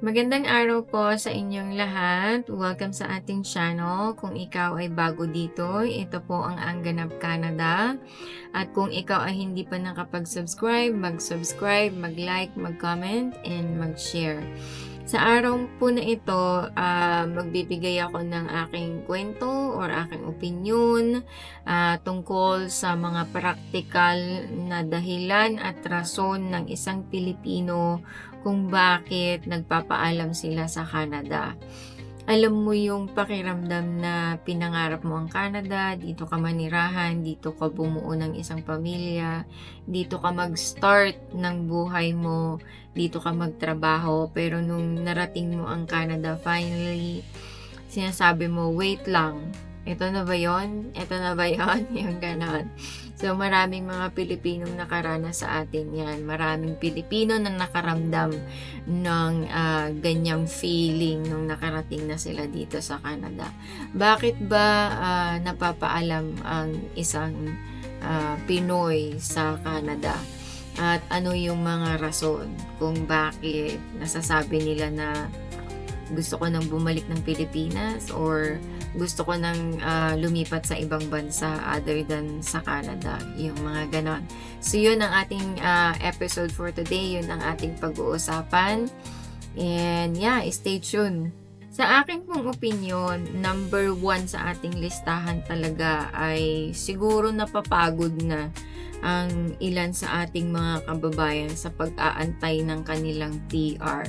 Magandang araw po sa inyong lahat. Welcome sa ating channel. Kung ikaw ay bago dito, ito po ang Angganap Canada. At kung ikaw ay hindi pa nakapag-subscribe, mag-subscribe, mag-like, mag-comment, and mag-share. Sa araw po na ito, ah, magbibigay ako ng aking kwento or aking opinion ah, tungkol sa mga practical na dahilan at rason ng isang Pilipino kung bakit nagpapaalam sila sa Canada. Alam mo yung pakiramdam na pinangarap mo ang Canada, dito ka manirahan, dito ka bumuo ng isang pamilya, dito ka mag-start ng buhay mo, dito ka magtrabaho, pero nung narating mo ang Canada, finally, sinasabi mo, wait lang, ito na ba yon? Ito na ba yon? Yung ganon. So, maraming mga Pilipinong nakaranas sa atin yan. Maraming Pilipino na nakaramdam ng ah, ganyang feeling nung nakarating na sila dito sa Canada. Bakit ba ah, napapaalam ang isang ah, Pinoy sa Canada? At ano yung mga rason kung bakit nasasabi nila na gusto ko nang bumalik ng Pilipinas or gusto ko nang ah, lumipat sa ibang bansa other than sa Canada. Yung mga ganon. So, yun ang ating ah, episode for today. Yun ang ating pag-uusapan. And yeah, stay tuned. Sa akin pong opinion, number one sa ating listahan talaga ay siguro napapagod na ang ilan sa ating mga kababayan sa pag-aantay ng kanilang PR.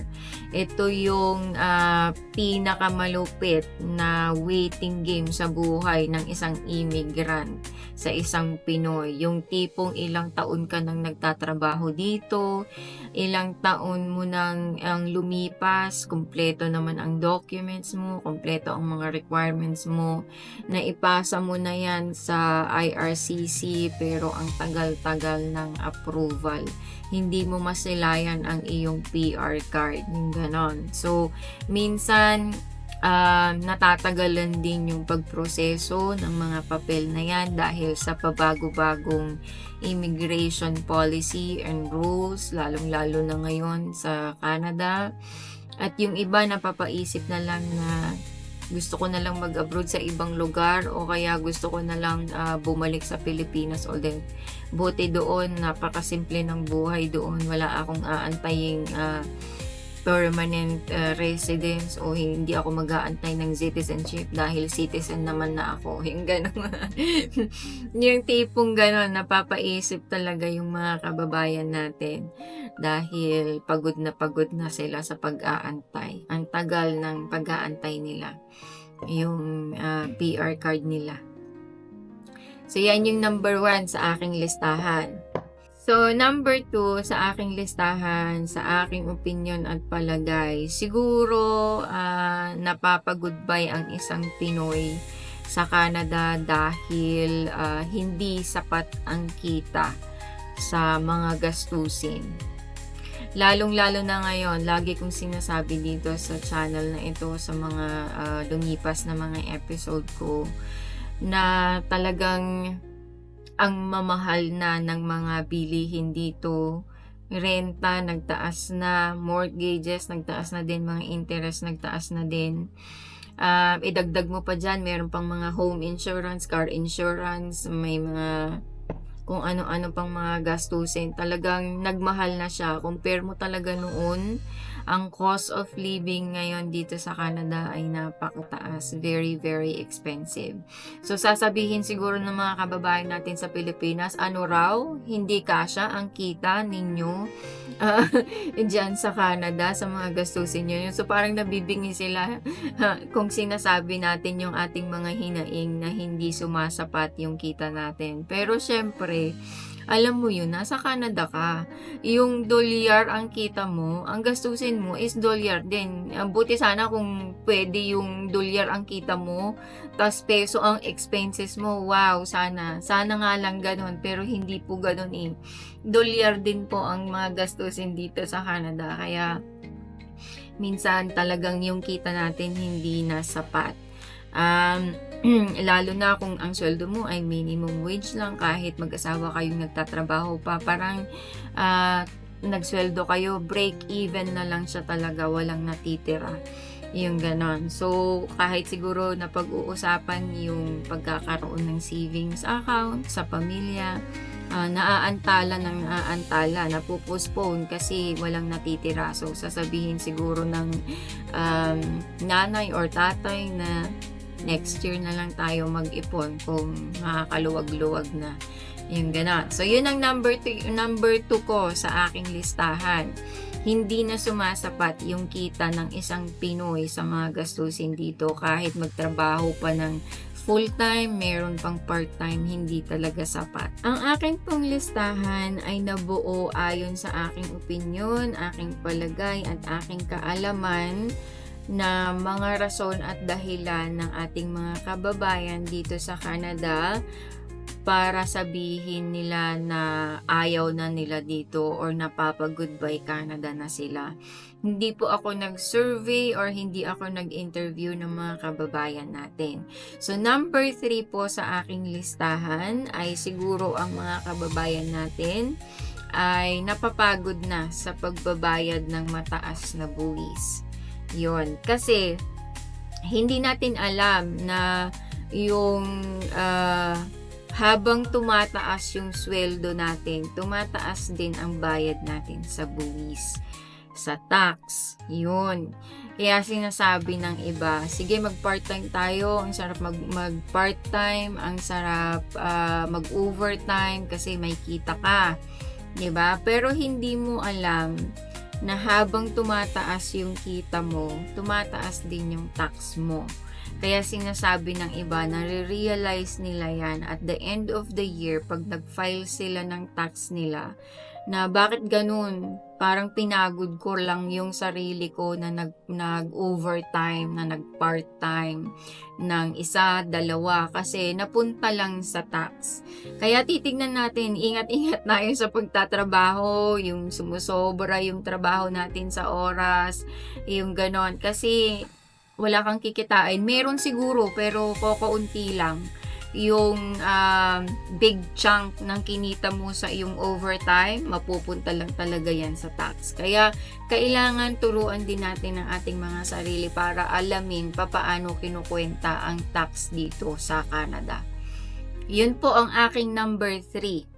Ito yung ah, pinakamalupit na waiting game sa buhay ng isang immigrant sa isang Pinoy. Yung tipong ilang taon ka nang nagtatrabaho dito, ilang taon mo nang ang lumipas, kumpleto naman ang documents mo, kumpleto ang mga requirements mo, na ipasa mo na yan sa IRCC pero ang tagal-tagal ng approval. Hindi mo masilayan ang iyong PR card, yung ganon. So, minsan, um, natatagalan din yung pagproseso ng mga papel na yan dahil sa pabago-bagong immigration policy and rules, lalong-lalo na ngayon sa Canada. At yung iba napapaisip na lang na gusto ko na lang mag-abroad sa ibang lugar o kaya gusto ko na lang ah, bumalik sa Pilipinas ulit. Buti doon, napakasimple ng buhay doon. Wala akong aantaying ah, permanent ah, residence o hindi ako mag-aantay ng citizenship dahil citizen naman na ako. Yung gano'n. yung tipong gano'n, napapaisip talaga yung mga kababayan natin dahil pagod na pagod na sila sa pag-aantay. Ang tagal ng pag-aantay nila. Yung ah, PR card nila. So, yan yung number one sa aking listahan. So, number two sa aking listahan, sa aking opinion at palagay, siguro ah, napapag-goodbye ang isang Pinoy sa Canada dahil ah, hindi sapat ang kita sa mga gastusin. Lalong-lalo na ngayon, lagi kong sinasabi dito sa channel na ito sa mga ah, lumipas na mga episode ko na talagang ang mamahal na ng mga bilihin dito. Renta, nagtaas na. Mortgages, nagtaas na din. Mga interest, nagtaas na din. Ah, idagdag mo pa dyan, meron pang mga home insurance, car insurance, may mga kung ano-ano pang mga gastusin. Talagang nagmahal na siya. Compare mo talaga noon, ang cost of living ngayon dito sa Canada ay napakataas. Very, very expensive. So, sasabihin siguro ng mga kababayan natin sa Pilipinas, ano raw, hindi kasya ang kita ninyo uh, dyan sa Canada sa mga gastusin nyo. So, parang nabibingi sila kung sinasabi natin yung ating mga hinaing na hindi sumasapat yung kita natin. Pero, syempre, alam mo yun, nasa Canada ka. Yung dolyar ang kita mo, ang gastusin mo is dolyar din. Ang Buti sana kung pwede yung dolyar ang kita mo, tas peso ang expenses mo. Wow, sana. Sana nga lang ganun, pero hindi po ganun eh. Dolyar din po ang mga gastusin dito sa Canada. Kaya, minsan talagang yung kita natin hindi na sapat. Um, lalo na kung ang sweldo mo ay minimum wage lang kahit mag-asawa kayong nagtatrabaho pa parang ah, nagsweldo kayo, break even na lang siya talaga, walang natitira. Yung ganon. So, kahit siguro na pag-uusapan yung pagkakaroon ng savings account sa pamilya, ah, naaantala ng naaantala, napupostpone kasi walang natitira. So, sasabihin siguro ng um, nanay or tatay na next year na lang tayo mag-ipon kung makakaluwag-luwag na yung ganon. So, yun ang number two, number two ko sa aking listahan. Hindi na sumasapat yung kita ng isang Pinoy sa mga gastusin dito kahit magtrabaho pa ng full-time, meron pang part-time, hindi talaga sapat. Ang aking pong listahan ay nabuo ayon sa aking opinyon, aking palagay at aking kaalaman na mga rason at dahilan ng ating mga kababayan dito sa Canada para sabihin nila na ayaw na nila dito or napapag-goodbye Canada na sila. Hindi po ako nag-survey or hindi ako nag-interview ng mga kababayan natin. So number 3 po sa aking listahan ay siguro ang mga kababayan natin ay napapagod na sa pagbabayad ng mataas na buwis. Yon. Kasi hindi natin alam na yung ah, habang tumataas yung sweldo natin, tumataas din ang bayad natin sa buwis, sa tax. Yun. Kaya sinasabi ng iba, sige mag-part-time tayo, ang sarap mag, mag-part-time, ang sarap ah, mag-overtime kasi may kita ka. 'Di ba? Pero hindi mo alam na habang tumataas yung kita mo, tumataas din yung tax mo. Kaya sinasabi ng iba, nare-realize nila yan at the end of the year, pag nag-file sila ng tax nila, na bakit ganun? Parang pinagod ko lang yung sarili ko na nag, nag-overtime, na nag-part-time ng isa, dalawa, kasi napunta lang sa tax. Kaya titignan natin, ingat-ingat tayo sa pagtatrabaho, yung sumusobra yung trabaho natin sa oras, yung ganon. Kasi wala kang kikitain. Meron siguro, pero kokounti lang yung um, big chunk ng kinita mo sa iyong overtime, mapupunta lang talaga yan sa tax. Kaya, kailangan turuan din natin ang ating mga sarili para alamin papaano kinukwenta ang tax dito sa Canada. Yun po ang aking number 3.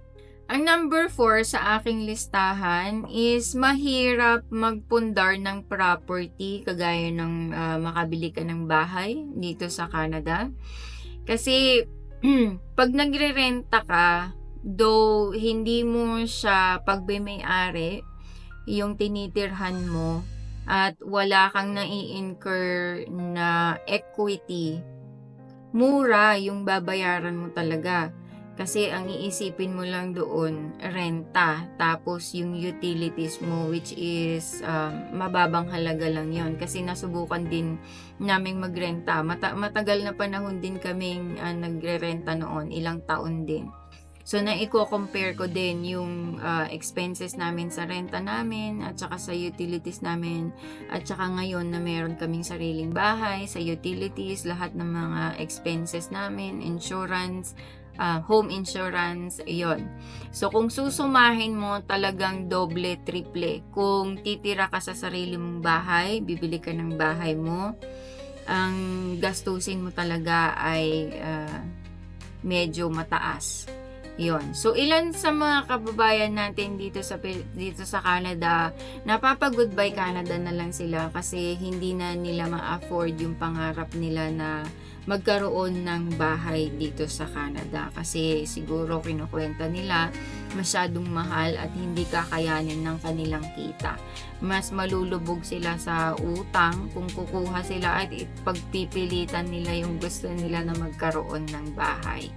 Ang number 4 sa aking listahan is mahirap magpundar ng property kagaya ng ah, makabili ka ng bahay dito sa Canada. Kasi pag nagre-renta ka, though hindi mo siya pagbimayari, yung tinitirhan mo, at wala kang nai-incur na equity, mura yung babayaran mo talaga. Kasi ang iisipin mo lang doon, renta, tapos yung utilities mo, which is um, mababang halaga lang yon Kasi nasubukan din naming magrenta. Mata- matagal na panahon din kaming uh, nagre-renta noon, ilang taon din. So, naiko-compare ko din yung uh, expenses namin sa renta namin at saka sa utilities namin at saka ngayon na meron kaming sariling bahay, sa utilities, lahat ng mga expenses namin, insurance, uh, home insurance, yon. So, kung susumahin mo talagang doble, triple. Kung titira ka sa sarili mong bahay, bibili ka ng bahay mo, ang gastusin mo talaga ay uh, medyo mataas. Yon. So ilan sa mga kababayan natin dito sa dito sa Canada, napapag-goodbye Canada na lang sila kasi hindi na nila ma-afford yung pangarap nila na magkaroon ng bahay dito sa Canada kasi siguro kinukwenta nila masyadong mahal at hindi kakayanin ng kanilang kita. Mas malulubog sila sa utang kung kukuha sila at pagpipilitan nila yung gusto nila na magkaroon ng bahay.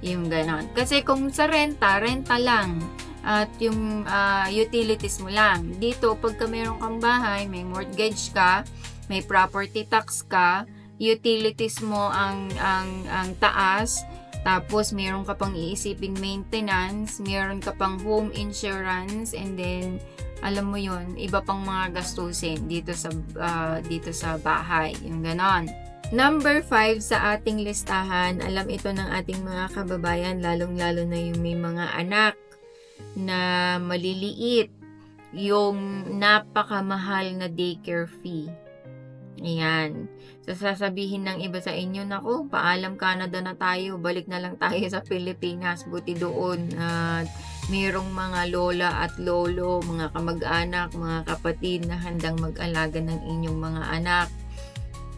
Yung ganon. Kasi kung sa renta, renta lang. At yung uh, utilities mo lang. Dito, pagka meron kang bahay, may mortgage ka, may property tax ka, utilities mo ang, ang, ang taas, tapos meron ka pang iisiping maintenance, meron ka pang home insurance, and then alam mo yun, iba pang mga gastusin dito sa uh, dito sa bahay, yung ganon. Number 5 sa ating listahan, alam ito ng ating mga kababayan, lalong-lalo na yung may mga anak na maliliit. yung napakamahal na daycare fee. Ayan. So, sasabihin ng iba sa inyo, nako, paalam Canada na tayo, balik na lang tayo sa Pilipinas, buti doon. At mayroong mga lola at lolo, mga kamag-anak, mga kapatid na handang mag-alaga ng inyong mga anak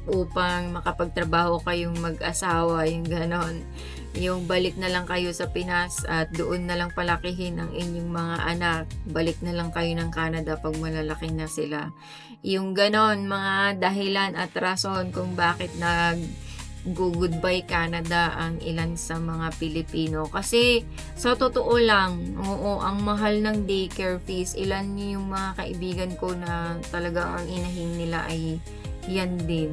upang makapagtrabaho kayong mag-asawa, yung ganon. Yung balik na lang kayo sa Pinas at doon na lang palakihin ang inyong mga anak. Balik na lang kayo ng Canada pag malalaki na sila. Yung ganon, mga dahilan at rason kung bakit nag go goodbye Canada ang ilan sa mga Pilipino. Kasi sa totoo lang, oo, ang mahal ng daycare fees, ilan yung mga kaibigan ko na talaga ang inahin nila ay yan din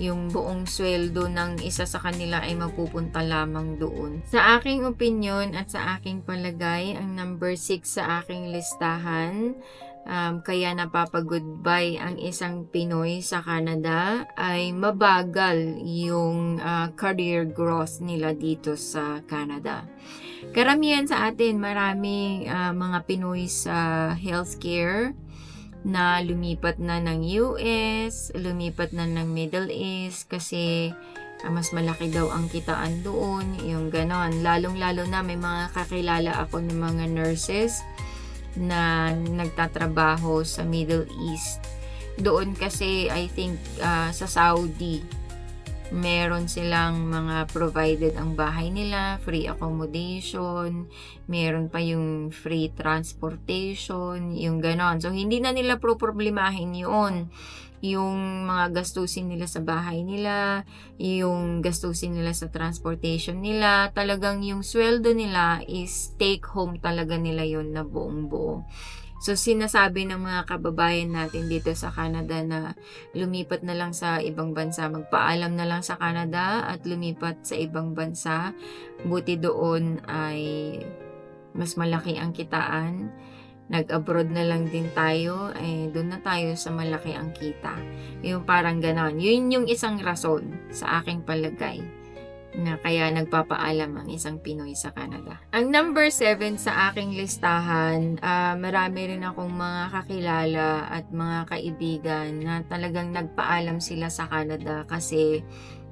yung buong sweldo ng isa sa kanila ay mapupunta lamang doon. Sa aking opinion at sa aking palagay, ang number 6 sa aking listahan, um, kaya napapag-goodbye ang isang Pinoy sa Canada ay mabagal yung uh, career growth nila dito sa Canada. Karamihan sa atin, maraming uh, mga Pinoy sa healthcare, na lumipat na ng US, lumipat na ng Middle East kasi uh, mas malaki daw ang kitaan doon, yung ganon. Lalong-lalo na may mga kakilala ako ng mga nurses na nagtatrabaho sa Middle East. Doon kasi I think uh, sa Saudi meron silang mga provided ang bahay nila, free accommodation, meron pa yung free transportation, yung ganon. So, hindi na nila problemahin yun. Yung mga gastusin nila sa bahay nila, yung gastusin nila sa transportation nila, talagang yung sweldo nila is take home talaga nila yon na buong buo. So, sinasabi ng mga kababayan natin dito sa Canada na lumipat na lang sa ibang bansa, magpaalam na lang sa Canada at lumipat sa ibang bansa. Buti doon ay mas malaki ang kitaan. Nag-abroad na lang din tayo, eh, doon na tayo sa malaki ang kita. Yung parang ganon. Yun yung isang rason sa aking palagay na kaya nagpapaalam ang isang Pinoy sa Canada. Ang number 7 sa aking listahan, uh, marami rin akong mga kakilala at mga kaibigan na talagang nagpaalam sila sa Canada kasi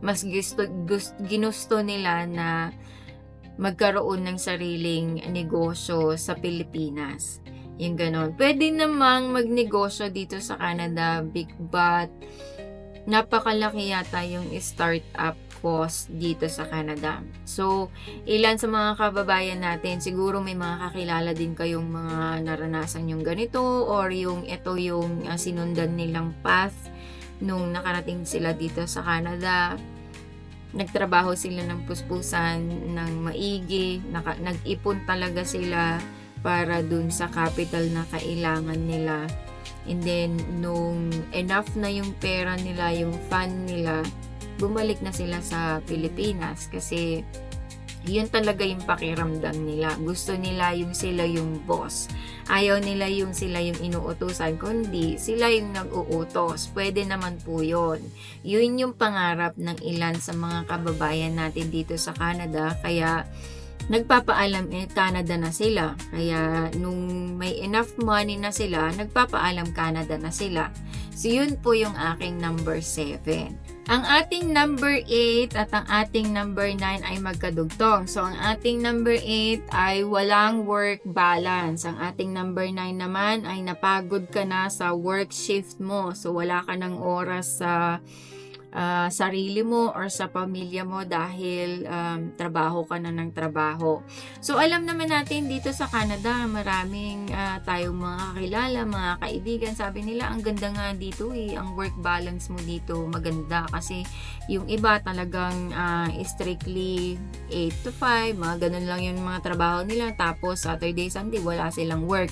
mas gusto, gusto ginusto nila na magkaroon ng sariling negosyo sa Pilipinas. Yung ganon. Pwede namang magnegosyo dito sa Canada, big but napakalaki yata yung startup cost dito sa Canada. So, ilan sa mga kababayan natin, siguro may mga kakilala din kayong mga naranasan yung ganito or yung ito yung uh, sinundan nilang path nung nakarating sila dito sa Canada. Nagtrabaho sila ng puspusan, ng maigi, naka, nag-ipon talaga sila para dun sa capital na kailangan nila. And then, nung enough na yung pera nila, yung fund nila, bumalik na sila sa Pilipinas kasi yun talaga yung pakiramdam nila. Gusto nila yung sila yung boss. Ayaw nila yung sila yung inuutosan, kundi sila yung nag-uutos. Pwede naman po yun. Yun yung pangarap ng ilan sa mga kababayan natin dito sa Canada. Kaya nagpapaalam eh Canada na sila. Kaya nung may enough money na sila, nagpapaalam Canada na sila. So yun po yung aking number 7. Ang ating number 8 at ang ating number 9 ay magkadugtong. So, ang ating number 8 ay walang work balance. Ang ating number 9 naman ay napagod ka na sa work shift mo. So, wala ka ng oras sa uh, uh, sarili mo or sa pamilya mo dahil um, trabaho ka na ng trabaho. So alam naman natin dito sa Canada, maraming uh, tayong mga kakilala, mga kaibigan. Sabi nila, ang ganda nga dito eh, ang work balance mo dito maganda kasi yung iba talagang uh, strictly 8 to 5, mga ganun lang yung mga trabaho nila. Tapos Saturday, Sunday, wala silang work.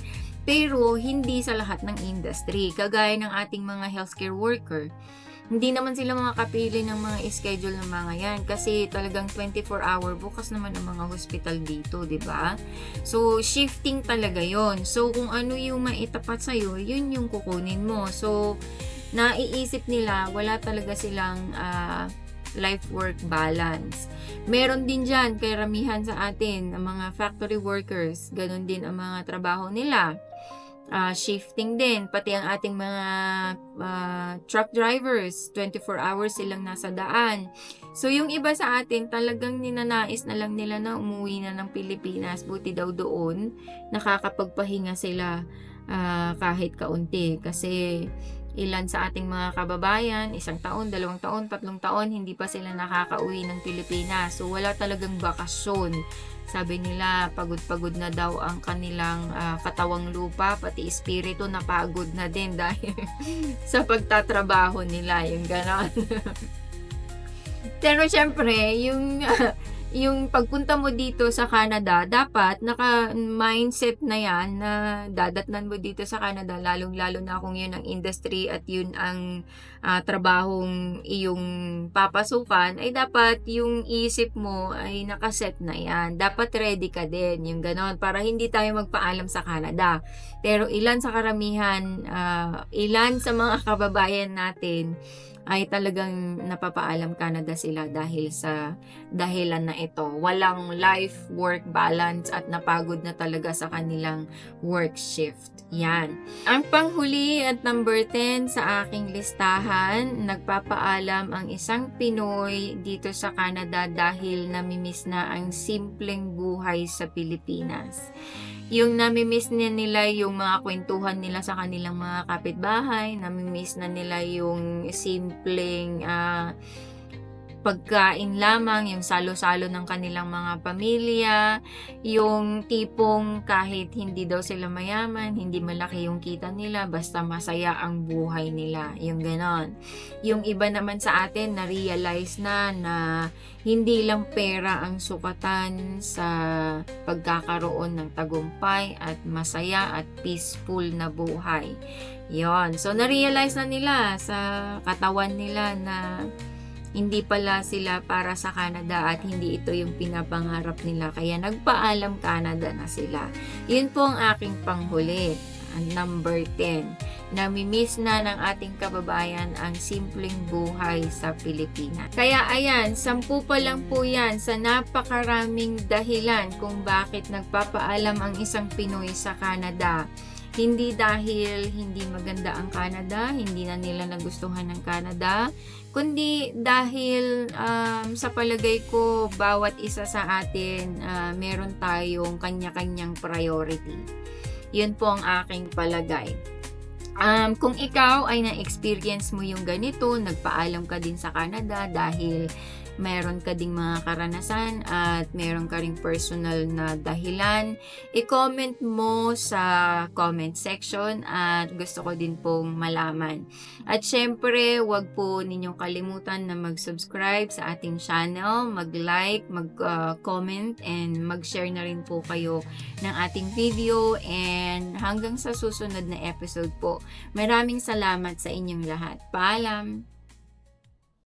Pero hindi sa lahat ng industry. Kagaya ng ating mga healthcare worker hindi naman sila mga kapili ng mga schedule ng mga yan kasi talagang 24 hour bukas naman ang mga hospital dito, 'di ba? So shifting talaga 'yon. So kung ano yung maitapat sa iyo, yun yung kukunin mo. So naiisip nila wala talaga silang uh, life work balance. Meron din diyan karamihan sa atin ang mga factory workers, ganun din ang mga trabaho nila ah, shifting din, pati ang ating mga ah, truck drivers, 24 hours silang nasa daan. So, yung iba sa atin, talagang ninanais na lang nila na umuwi na ng Pilipinas. Buti daw doon, nakakapagpahinga sila ah, kahit kaunti. Kasi, ilan sa ating mga kababayan, isang taon, dalawang taon, tatlong taon, hindi pa sila nakakauwi ng Pilipinas. So, wala talagang bakasyon. Sabi nila, pagod-pagod na daw ang kanilang ah, katawang lupa, pati espiritu napagod na din dahil sa pagtatrabaho nila, yung ganon. Pero syempre, yung yung pagpunta mo dito sa Canada, dapat naka-mindset na yan na dadatnan mo dito sa Canada, lalong-lalo na kung yun ang industry at yun ang ah, trabahong iyong papasukan, ay dapat yung isip mo ay nakaset na yan. Dapat ready ka din, yung ganon, para hindi tayo magpaalam sa Canada. Pero ilan sa karamihan, ah, ilan sa mga kababayan natin, ay talagang napapaalam Canada sila dahil sa dahilan na ito. Walang life-work balance at napagod na talaga sa kanilang work shift. Yan. Ang panghuli at number 10 sa aking listahan, nagpapaalam ang isang Pinoy dito sa Canada dahil namimiss na ang simpleng buhay sa Pilipinas yung namimiss na nila yung mga kwentuhan nila sa kanilang mga kapitbahay, namimiss na nila yung simpleng ah, pagkain lamang, yung salo-salo ng kanilang mga pamilya, yung tipong kahit hindi daw sila mayaman, hindi malaki yung kita nila, basta masaya ang buhay nila, yung ganon. Yung iba naman sa atin, na-realize na na hindi lang pera ang sukatan sa pagkakaroon ng tagumpay at masaya at peaceful na buhay. Yon. So, na-realize na nila sa katawan nila na hindi pala sila para sa Canada at hindi ito yung pinapangarap nila. Kaya nagpaalam Canada na sila. Yun po ang aking panghuli. Ang number 10. Namimiss na ng ating kababayan ang simpleng buhay sa Pilipinas. Kaya ayan, sampu pa lang po yan sa napakaraming dahilan kung bakit nagpapaalam ang isang Pinoy sa Canada. Hindi dahil hindi maganda ang Canada, hindi na nila nagustuhan ng Canada, kundi dahil um, sa palagay ko bawat isa sa atin uh, meron tayong kanya-kanyang priority. Yun po ang aking palagay. Um, kung ikaw ay na-experience mo yung ganito, nagpaalam ka din sa Canada dahil meron ka ding mga karanasan at meron ka ring personal na dahilan, i-comment mo sa comment section at gusto ko din pong malaman. At syempre, wag po ninyong kalimutan na mag-subscribe sa ating channel, mag-like, mag-comment, and mag-share na rin po kayo ng ating video and hanggang sa susunod na episode po. Maraming salamat sa inyong lahat. Paalam!